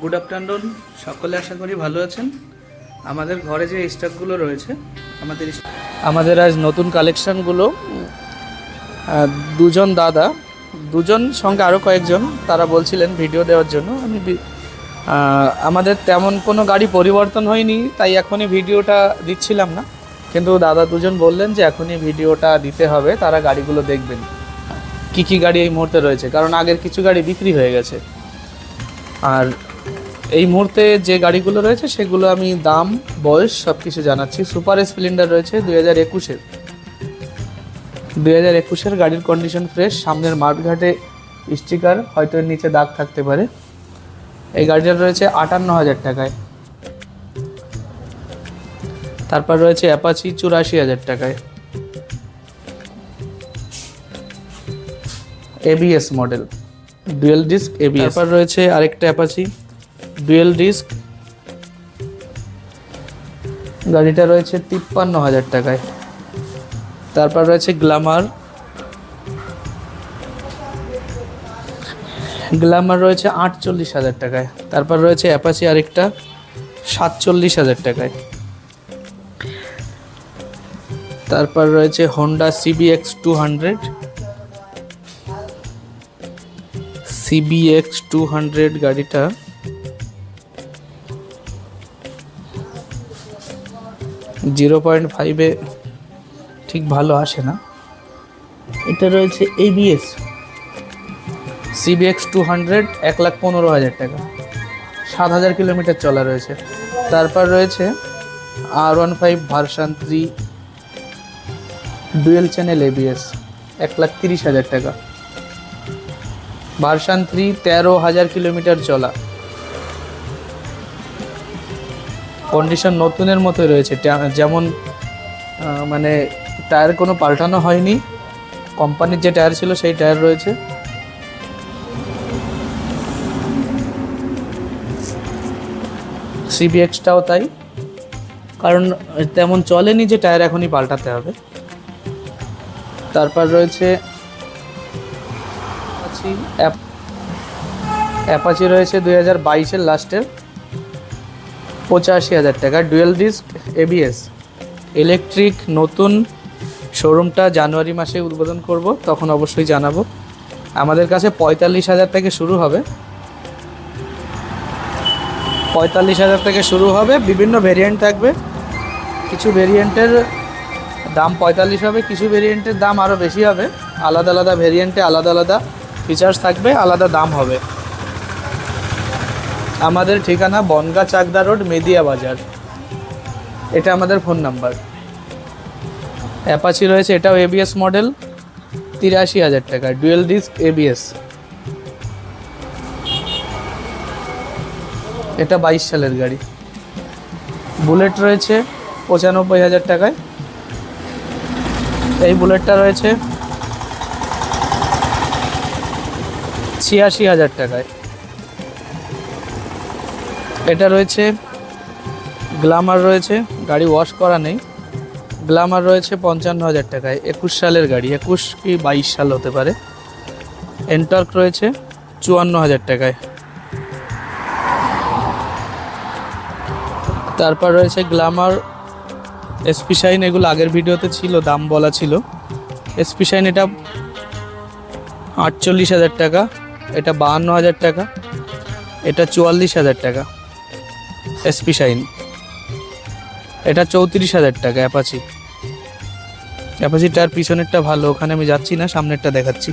Good afternoon সকলে আশা করি ভালো আছেন। আমাদের ঘরে যে স্টকগুলো রয়েছে, আমাদের আমাদের আজ নতুন কালেকশানগুলো দুজন দাদা, দুজন সঙ্গে আরও কয়েকজন, তারা বলছিলেন ভিডিও দেওয়ার জন্য। আমি আমাদের তেমন কোনো গাড়ি পরিবর্তন হয়নি, তাই এখনই ভিডিওটা দিচ্ছিলাম না। কিন্তু দাদা দুজন বললেন যে এখনই ভিডিওটা দিতে হবে, তারা গাড়িগুলো দেখবেন। কি কি গাড়ি এই মুহূর্তে রয়েছে? কারণ আগের কিছু গাড়ি বিক্রি হয়ে গেছে। আর এই মুহূর্তে যে গাড়িগুলো রয়েছে, সেগুলো আমি দাম, বয়স সব কিছু জানাচ্ছি। সুপার স্প্লেন্ডার রয়েছে দুই হাজার একুশের। দুই হাজার একুশের গাড়ির কন্ডিশন ফ্রেশ, সামনের মাঠঘাটে স্টিকার, হয়তো এর নিচে দাগ থাকতে পারে। এই গাড়িটা রয়েছে আটান্ন হাজার টাকায়। তারপর রয়েছে অ্যাপাচি চুরাশি হাজার টাকায়। ABS model dual disc ABS রয়েছে আরেকটা অ্যাপাচি ডুয়েল ডিস্ক। গাড়িটা রয়েছে তিপ্পান্ন হাজার টাকায়। তারপর রয়েছে গ্ল্যামার গ্ল্যামার রয়েছে আটচল্লিশ হাজার টাকায়। তারপর রয়েছে অ্যাপাচি আরেকটা, সাতচল্লিশ হাজার টাকায়। তারপর রয়েছে Honda CBX two hundred. CBX two hundred গাড়িটা জিরো পয়েন্ট ফাইভে ঠিক ভালো আসে না। এটা রয়েছে এবিএস সিবিএক্স টু হান্ড্রেড এক লাখ পনেরো হাজার টাকা। সাত হাজার কিলোমিটার চলা রয়েছে। তারপর রয়েছে R one five version three dual channel ABS এক লাখ তিরিশ হাজার টাকা। ভার্সান থ্রি তেরো হাজার কিলোমিটার চলা। কন্ডিশন নতুনের মতো রয়েছে। যেমন মানে টায়ার কোনো পাল্টানো হয়নি। কোম্পানির যে টায়ার ছিল সেই টায়ার রয়েছে। সিবিএক্সটাও তাই। কারণ, তেমন চলেনি যে টায়ার এখনই পাল্টাতে হবে। তারপর রয়েছে অ্যাপ- অ্যাপাচি রয়েছে দুই হাজার বাইশের লাস্টের। পঁচাশি হাজার টাকা। ডুয়েল ডিস্ক এবিএস ইলেকট্রিক নতুন শোরুমটা জানুয়ারি মাসে উদ্বোধন করব, তখন অবশ্যই জানাব। আমাদের কাছে পঁয়তাল্লিশ হাজার থেকে শুরু হবে। পঁয়তাল্লিশ হাজার থেকে শুরু হবে, বিভিন্ন ভেরিয়েন্ট থাকবে। কিছু ভেরিয়েন্টের দাম পঁয়তাল্লিশ হবে, কিছু ভেরিয়েন্টের দাম আরও বেশি হবে। আলাদা আলাদা ভেরিয়েন্টে আলাদা আলাদা ফিচার্স থাকবে, আলাদা দাম হবে। আমাদের ঠিকানা বনগা চাকদা রোড, মেদিয়া বাজার। এটা আমাদের ফোন নাম্বার। অ্যাপাচি রয়েছে, এটাও এবিএস মডেল তিরাশি হাজার টাকা, ডুয়েল ডিস্ক এবিএস এটা বাইশ সালের গাড়ি। বুলেট রয়েছে, পঁচানব্বই হাজার টাকায়। এই বুলেটটা রয়েছে, ছিয়াশি হাজার টাকায়। এটা রয়েছে, গ্লামার রয়েছে, গাড়ি ওয়াশ করা নেই। গ্লামার রয়েছে পঞ্চান্ন হাজার টাকায়, একুশ সালের গাড়ি, একুশ কি বাইশ সাল হতে পারে। এন্টর্ক রয়েছে চুয়ান্ন হাজার টাকায়। তারপর রয়েছে গ্লামার এসপি শাইন, এগুলো আগের ভিডিওতে ছিল, দাম বলা ছিল। এসপি শাইন এটা আটচল্লিশ হাজার টাকা, এটা বাহান্ন হাজার টাকা, এটা চুয়াল্লিশ হাজার টাকা। এসপি শাইন এটা চৌত্রিশ হাজার টাকা অ্যাপাচি অ্যাপাচিটার পিছনেরটা ভালো, ওখানে আমি যাচ্ছি না, সামনেরটা দেখাচ্ছি।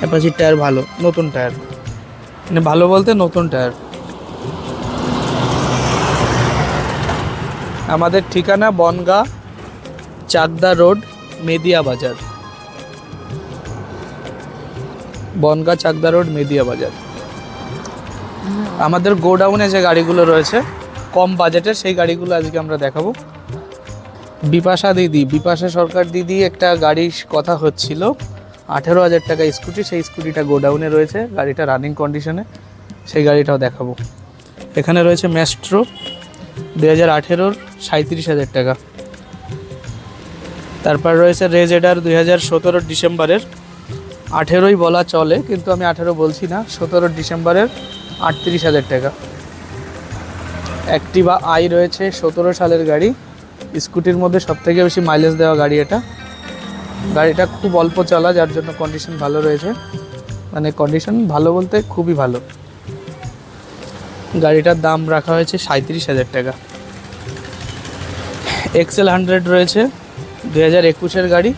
অ্যাপাচির টায়ার ভালো, নতুন টায়ার। মানে ভালো বলতে নতুন টায়ার। আমাদের ঠিকানা বনগা, চাকদা রোড, মেদিয়া বাজার। বনগা চাকদা রোড মেদিয়া বাজার। আমাদের গোডাউনে যে গাড়িগুলো রয়েছে, কম বাজেটের সেই গাড়িগুলো আজকে আমরা দেখাবো। বিপাশা দিদি, বিপাশা সরকার দিদি একটা গাড়ির কথা হচ্ছিল, আঠেরো হাজার টাকা স্কুটি, সেই স্কুটিটা গোডাউনে রয়েছে, গাড়িটা রানিং কন্ডিশনে সেই গাড়িটাও দেখাবো। এখানে রয়েছে ম্যাস্ট্রো দু হাজার আঠেরোর সাঁত্রিশ হাজার টাকা। তারপর রয়েছে রেজেডার দুই হাজার সতেরো ডিসেম্বরের আঠেরোই বলা চলে, কিন্তু আমি আঠেরো বলছি না, সতেরো ডিসেম্বরের আটত্রিশ হাজার টাকা। অ্যাক্টিভা আই রয়েছে, সতেরো সালের গাড়ি। স্কুটির মধ্যে সবথেকে বেশি মাইলেজ দেওয়া গাড়ি এটা। গাড়িটা খুব অল্প চলা, যার জন্য কন্ডিশন ভালো রয়েছে। মানে কন্ডিশন ভালো বলতে খুবই ভালো। গাড়িটার দাম রাখা হয়েছে সাঁত্রিশ হাজার টাকা। এক্সেল হান্ড্রেড রয়েছে দু হাজার একুশের গাড়ি,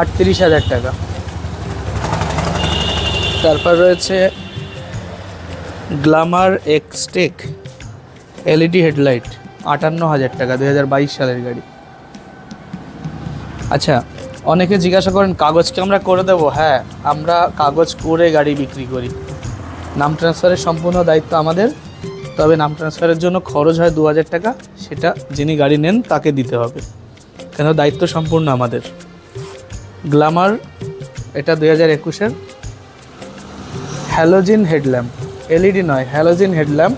আটত্রিশ হাজার টাকা। তারপর রয়েছে গ্লামার এক্সটেক এলইডি হেডলাইট, আটান্ন হাজার টাকা দু হাজার বাইশ সালের গাড়ি। আচ্ছা অনেকে জিজ্ঞাসা করেন, কাগজকে আমরা করে দেবো? হ্যাঁ আমরা কাগজ করে গাড়ি বিক্রি করি। নাম ট্রান্সফারের সম্পূর্ণ দায়িত্ব আমাদের, তবে নাম ট্রান্সফারের জন্য খরচ হয় দু হাজার টাকা, সেটা যিনি গাড়ি নেন তাকে দিতে হবে। কেন? দায়িত্ব সম্পূর্ণ আমাদের। গ্লামার, এটা দুই হাজার একুশের হ্যালোজিন হেডল্যাম্প, এলইডি নয়, হ্যালোজিন হেডল্যাম্প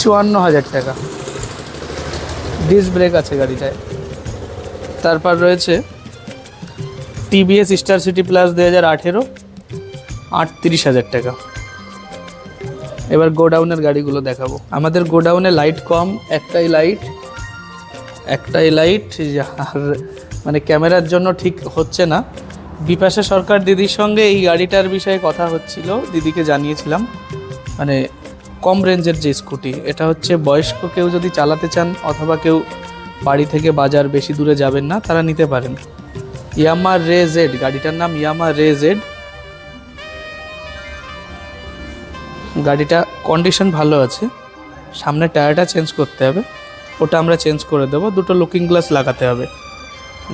চুয়ান্ন হাজার টাকা। ডিস ব্রেক আছে গাড়িটায়। তারপর রয়েছে টিভিএস স্টার সিটি প্লাস দু হাজার আঠেরো আটত্রিশ হাজার টাকা। এবার গোডাউনের গাড়িগুলো দেখাবো। আমাদের গোডাউনে লাইট কম, একটাই লাইট একটাই লাইট আর মানে ক্যামেরার জন্য ঠিক হচ্ছে না। বিপাশা সরকার দিদির সঙ্গে এই গাড়িটার বিষয়ে কথা হচ্ছিল। দিদিকে জানিয়েছিলাম মানে কম রেঞ্জের যে স্কুটি, এটা হচ্ছে বয়স্ক কেউ যদি চালাতে চান অথবা কেউ বাড়ি থেকে বাজার বেশি দূরে যাবেন না, তারা নিতে পারেন। ইয়ামা রে জেড, গাড়িটার নাম ইয়ামা রে জেড। গাড়িটা কন্ডিশন ভালো আছে, সামনে টায়ারটা চেঞ্জ করতে হবে। ওটা আমরা চেঞ্জ করে দেবো, দুটো লুকিং গ্লাস লাগাতে হবে।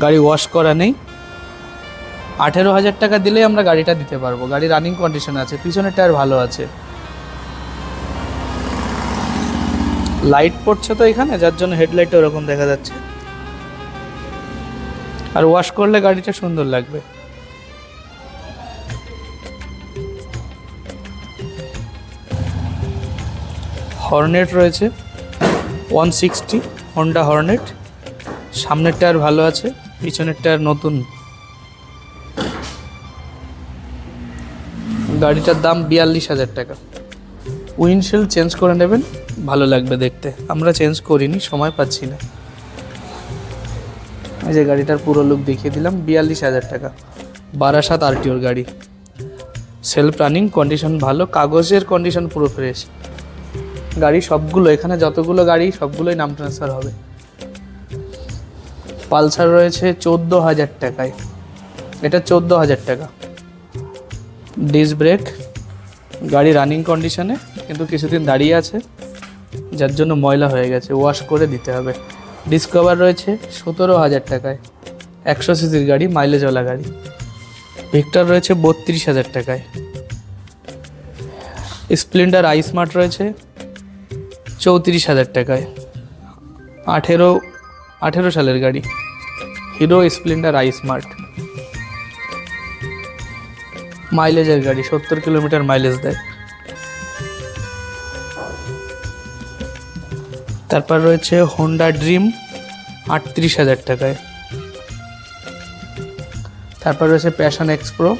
গাড়ি ওয়াশ করা নেই। আঠেরো হাজার টাকা দিলেই আমরা গাড়িটা দিতে পারব। গাড়ি রানিং কন্ডিশন আছে, পিছনের টায়ার ভালো আছে। লাইট পড়ছে তো এখানে, যার জন্য হেডলাইটটা ওরকম দেখা যাচ্ছে। আর ওয়াশ করলে গাড়িটা সুন্দর লাগবে। হর্নেট রয়েছে ওয়ান সিক্সটি হন্ডা হর্নেট সামনের টায়ার ভালো আছে, পিছনের টায়ার নতুন। গাড়িটার দাম বিয়াল্লিশ হাজার টাকা। উইন্ডশিল্ড চেঞ্জ করে নেবেন, ভালো লাগবে দেখতে। আমরা চেঞ্জ করিনি, সময় পাচ্ছি না। এই যে গাড়িটার পুরো লুক দেখিয়ে দিলাম, বিয়াল্লিশ হাজার টাকা। বারাসাত আরটিওর গাড়ি। সেলফ রানিং কন্ডিশন ভালো, কাগজের কন্ডিশন পুরো ফ্রেশ গাড়ি সবগুলো, এখানে যতগুলো গাড়ি, সবগুলোই নাম ট্রান্সফার হবে। পালসার রয়েছে চোদ্দ হাজার টাকায়। এটা চোদ্দ হাজার টাকা। ডিস ব্রেক গাড়ি রানিং কন্ডিশনে কিন্তু কিছুদিন দাঁড়িয়ে আছে, যার জন্য ময়লা হয়ে গেছে ওয়াশ করে দিতে হবে। ডিসকভার রয়েছে সতেরো হাজার টাকায়, একশো সিসির গাড়ি মাইলেজওয়ালা গাড়ি। ভিক্টর রয়েছে বত্রিশ হাজার টাকায়। স্প্লেন্ডার আই স্মার্ট রয়েছে চৌত্রিশ হাজার টাকায়। আঠেরো আঠেরো সালের গাড়ি হিরো স্প্লেন্ডার আই স্মার্ট মাইলেজের গাড়ি, সত্তর কিলোমিটার মাইলেজ দেয়। তারপর রয়েছে হোন্ডা ড্রিম আটত্রিশ হাজার টাকায়। তারপর রয়েছে প্যাশন এক্সপ্রো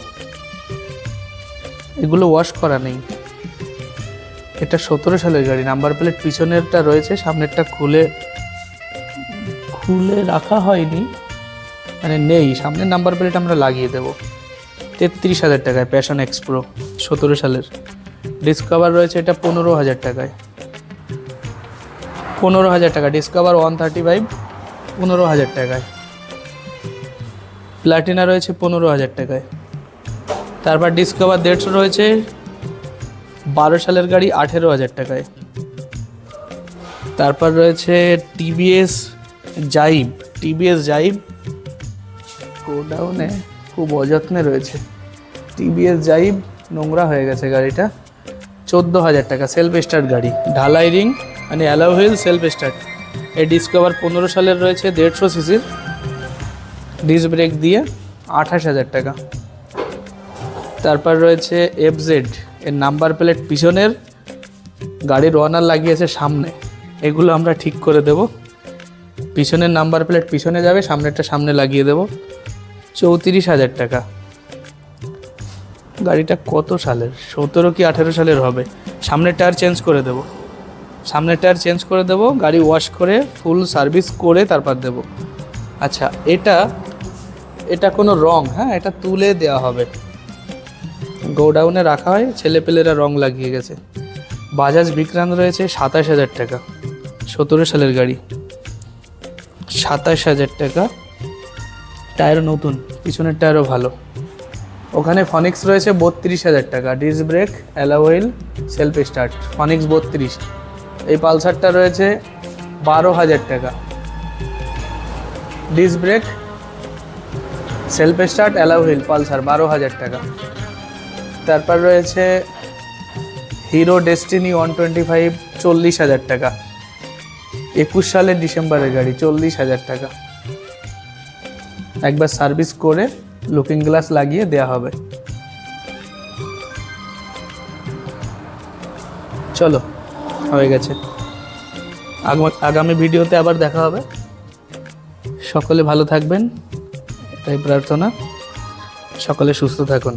এগুলো ওয়াশ করা নেই। এটা সতেরো সালের গাড়ি নাম্বার প্লেট পিছনেরটা রয়েছে, সামনেরটা খুলে খুলে রাখা হয়নি। মানে নেই, সামনের নাম্বার প্লেট আমরা লাগিয়ে দেবো। তেত্রিশ হাজার টাকায় প্যাশন এক্সপ্রো সতেরো সালের। ডিসকভার রয়েছে এটা পনেরো হাজার টাকায়। পনেরো হাজার টাকা ডিসকভার ওয়ান থার্টি ফাইভ পনেরো হাজার টাকায়। প্লাটিনা রয়েছে পনেরো হাজার টাকায়। তারপর ডিসকভার দেড়শো রয়েছে, বারো সালের গাড়ি আঠেরো হাজার টাকায়। তারপর রয়েছে টিভিএস জাইব টিভিএস জাইব গোডাউনে খুব অযত্নে রয়েছে। টিভিএস জাইব নোংরা হয়ে গেছে গাড়িটা। চোদ্দ হাজার টাকা সেলফ স্টার্ট গাড়ি। ঢালাই রিং মানে অ্যালাউ হুইল সেলফ স্টার্ট এই ডিসকভার পনেরো সালের রয়েছে, দেড়শো সিসির ডিস ব্রেক দিয়ে আঠাশ হাজার টাকা। তারপর রয়েছে এফজেড এর নাম্বার প্লেট পিছনের। গাড়ির ওয়ানার লাগিয়েছে সামনে। এগুলো আমরা ঠিক করে দেব। পিছনের নাম্বার প্লেট পিছনে যাবে, সামনেরটা সামনে লাগিয়ে দেব। চৌত্রিশ হাজার টাকা। গাড়িটা কত সালের? সতেরো কি আঠেরো সালের হবে। সামনের টায়ার চেঞ্জ করে দেবো। সামনের টায়ার চেঞ্জ করে দেবো, গাড়ি ওয়াশ করে, ফুল সার্ভিস করে তারপর দেবো। আচ্ছা এটা এটা কোনো রং হ্যাঁ? এটা তুলে দেওয়া হবে। গোডাউনে রাখা হয়, ছেলেপেলেরা রং লাগিয়ে গেছে। বাজাজ বিক্রান্ত রয়েছে সাতাশ হাজার টাকা, সতেরো সালের গাড়ি। সাতাশ হাজার টাকা। টায়ার নতুন। পিছনের টায়ারও ভালো। ওখানে ফনিক্স রয়েছে বত্রিশ হাজার টাকা। Disc brake alloy wheel self start Phoenix বত্রিশ। এই পালসারটা রয়েছে বারো হাজার টাকা। Disc brake self start alloy wheel Pulsar বারো হাজার টাকা। তারপর রয়েছে Hero Destini one twenty five চল্লিশ হাজার টাকা। একুশ সালের ডিসেম্বরের গাড়ি, চল্লিশ হাজার টাকা। একবার সার্ভিস করে লুকিং গ্লাস লাগিয়ে দেওয়া হবে। চলো, হয়ে গেছে। আগামী ভিডিওতে আবার দেখা হবে। সকলে ভালো থাকবেন তাই প্রার্থনা। সকলে সুস্থ থাকুন।